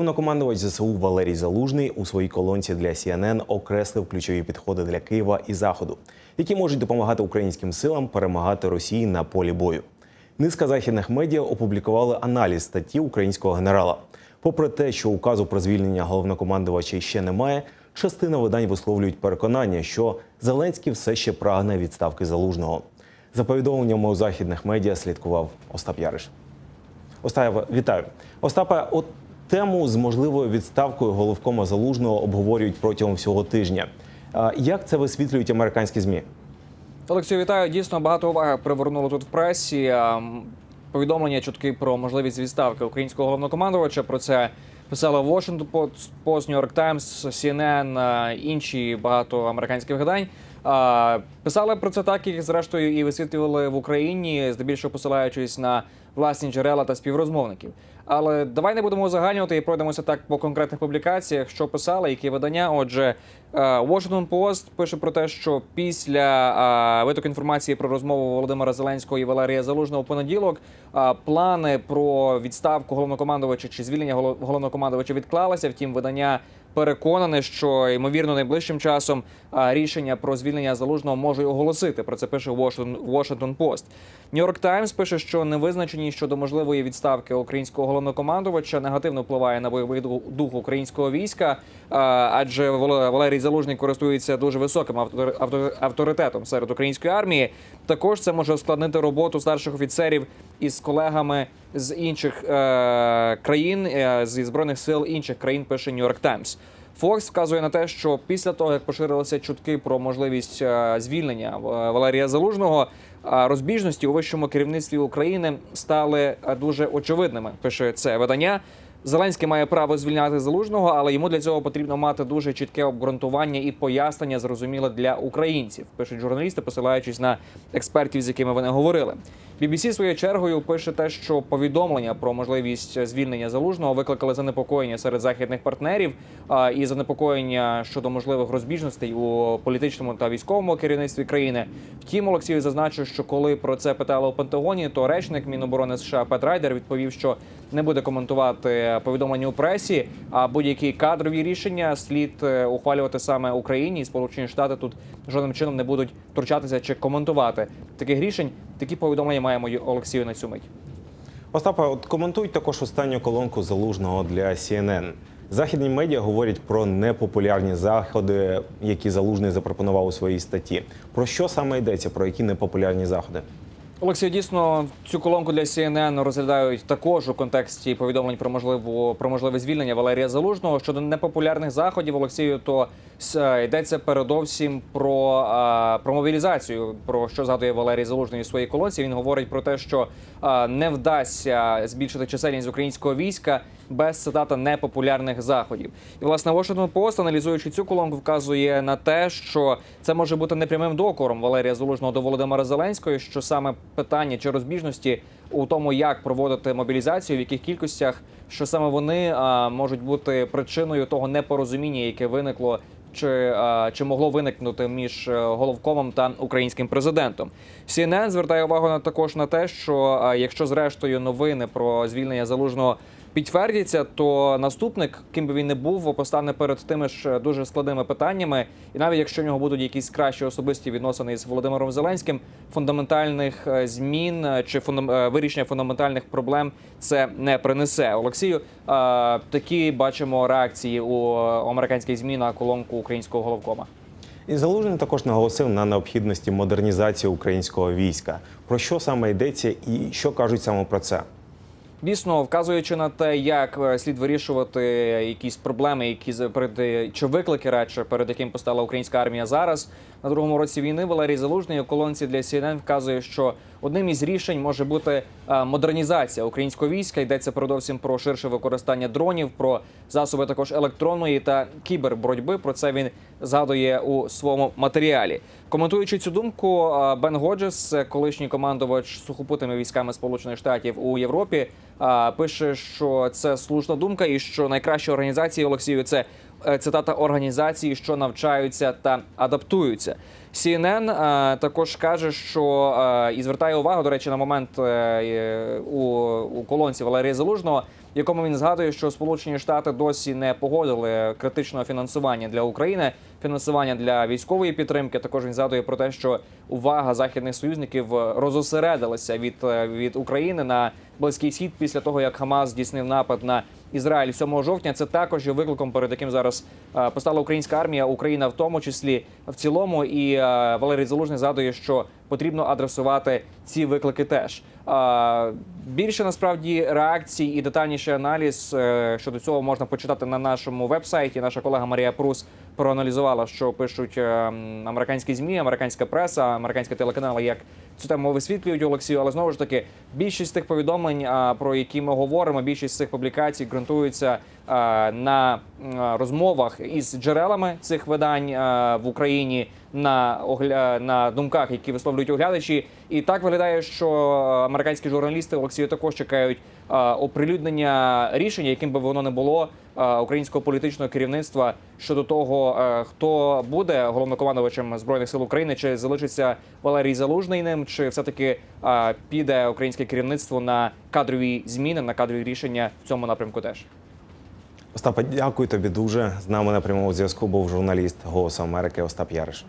Головнокомандувач ЗСУ Валерій Залужний у своїй колонці для CNN окреслив ключові підходи для Києва і Заходу, які можуть допомагати українським силам перемагати Росії на полі бою. Низка західних медіа опублікували аналіз статті українського генерала. Попри те, що указу про звільнення головнокомандувача ще немає, частина видань висловлюють переконання, що Зеленський все ще прагне відставки залужного. За повідомленнями у західних медіа слідкував Остап Яриш. Остапе, вітаю. Остапе, от тему з можливою відставкою головкома залужного обговорюють протягом всього тижня. Як це висвітлюють американські змі? Олексію, вітаю. Дійсно багато уваги привернуло тут в пресі. Повідомлення чутки про можливість відставки українського головнокомандувача. Про це писали Washington Post, New York Times, CNN, інші багато американських видань. Писали про це так, як зрештою і висвітлювали в Україні, здебільшого посилаючись на власні джерела та співрозмовників. Але давай не будемо узагальнювати і пройдемося так по конкретних публікаціях, що писали, які видання. Отже, е, Washington Post пише про те, що після е, витоку інформації про розмову Володимира Зеленського і Валерія Залужного у понеділок е, плани про відставку головнокомандувача чи звільнення голов- головнокомандувача відклалися. Втім, видання переконане, що ймовірно найближчим часом рішення про звільнення залужного може оголосити. Про це пише Washington, Post. New York Times пише, що невизначеність щодо можливої відставки українського головнокомандувача негативно впливає на бойовий ду- дух українського війська, адже Вал- Валерій Залужний користується дуже високим автор- автор- авторитетом серед української армії. Також це може ускладнити роботу старших офіцерів із колегами з інших е, країн е, зі збройних сил інших країн. Пише York Times. Fox вказує на те, що після того, як поширилися чутки про можливість е, звільнення е, Валерія Залужного, е, розбіжності у вищому керівництві України стали дуже очевидними. Пише це видання. Зеленський має право звільняти залужного, але йому для цього потрібно мати дуже чітке обґрунтування і пояснення зрозуміле для українців. Пишуть журналісти, посилаючись на експертів, з якими вони говорили. BBC своєю чергою пише те, що повідомлення про можливість звільнення залужного викликали занепокоєння серед західних партнерів і занепокоєння щодо можливих розбіжностей у політичному та військовому керівництві країни. Втім, Олексій зазначив, що коли про це питали у Пентагоні, то речник Міноборони США Пет Райдер відповів, що не буде коментувати повідомлення у пресі, а будь-які кадрові рішення слід е, ухвалювати саме Україні Сполучені Штати тут жодним чином не будуть втручатися чи коментувати таких рішень. Такі повідомлення маємо Олексію на цю мить. Остапе, от коментують також останню колонку залужного для CNN. Західні медіа говорять про непопулярні заходи, які залужний запропонував у своїй статті. Про що саме йдеться? Про які непопулярні заходи? Олексій, дійсно цю колонку для CNN розглядають також у контексті повідомлень про можливу про можливе звільнення Валерія Залужного щодо непопулярних заходів. Олексію, то йдеться передовсім про, про мобілізацію. Про що згадує Валерій Залужний у своїй колонці. Він говорить про те, що не вдасться збільшити чисельність українського війська без цитата непопулярних заходів. І власне Washington Post, аналізуючи цю колонку, вказує на те, що це може бути непрямим докором Валерія Залужного до Володимира Зеленського, що саме питання чи розбіжності у тому, як проводити мобілізацію, в яких кількостях, що саме вони а, можуть бути причиною того непорозуміння, яке виникло. Чи, чи могло виникнути між е, головкомом та українським президентом? CNN звертає увагу на також на те, що якщо зрештою новини про звільнення залужного підтвердяться, то наступник, ким би він не був, постане перед тими ж дуже складними питаннями. І навіть якщо в нього будуть якісь кращі особисті відносини з Володимиром Зеленським, фундаментальних е, змін е, чи е, вирішення фундаментальних проблем це не принесе. Олексію, е, такі бачимо реакції у е, американських змі на колонку українського головкома. І залужний також наголосив на необхідності модернізації українського війська. Про що саме йдеться і що кажуть саме про це? Дійсно, вказуючи на те, як е, слід вирішувати якісь проблеми, які перед е, чи виклики радше, перед яким постала українська армія зараз на другому році війни, Валерій Залужний у колонці для CNN вказує, що одним із рішень може бути е, модернізація українського війська. Йдеться передовсім про ширше використання дронів, про засоби також електронної та кіберборотьби. Про це він згадує у своєму матеріалі. Коментуючи цю думку, е, Бен Годжес, колишній командувач сухопутними військами Сполучених Штатів у Європі, е, пише, що це слушна думка, і що найкращі організації Олексію це цитата організації, що навчаються та адаптуються. CNN е, також каже, що е, і звертає увагу, до речі, на момент е, е, у, у колонці Валерія Залужного якому він згадує, що Сполучені Штати досі не погодили критичного фінансування для України, фінансування для військової підтримки. Також він згадує про те, що увага західних союзників розосередилася від, е, від України на близький схід після того, як Хамас здійснив напад на Ізраїль 7 жовтня. Це також є викликом, перед яким зараз е, постала українська армія, Україна в тому числі в цілому. І е, Валерій Залужний згадує, що потрібно адресувати ці виклики теж. Більше насправді реакцій і детальніший аналіз е, щодо цього можна почитати на нашому вебсайті. Наша колега Марія Прус проаналізувала, що пишуть е, американські змі, американська преса, американські телеканали, як цю тему висвітлюють Олексію. Але знову ж таки, більшість тих повідомлень, про які ми говоримо, більшість цих публікацій ґрунтуються на розмовах із джерелами цих видань в Україні на на думках, які висловлюють оглядачі. І так виглядає, що американські журналісти Олексію також чекають оприлюднення рішення, яким би воно не було українського політичного керівництва щодо того, хто буде головнокомандувачем збройних сил України, чи залишиться Валерій Залужний ним, чи все таки піде українське керівництво на кадрові зміни, на кадрові рішення в цьому напрямку теж. Остапа, дякую тобі дуже. З нами на прямому зв'язку був журналіст Голосу Америки Остап Яриш.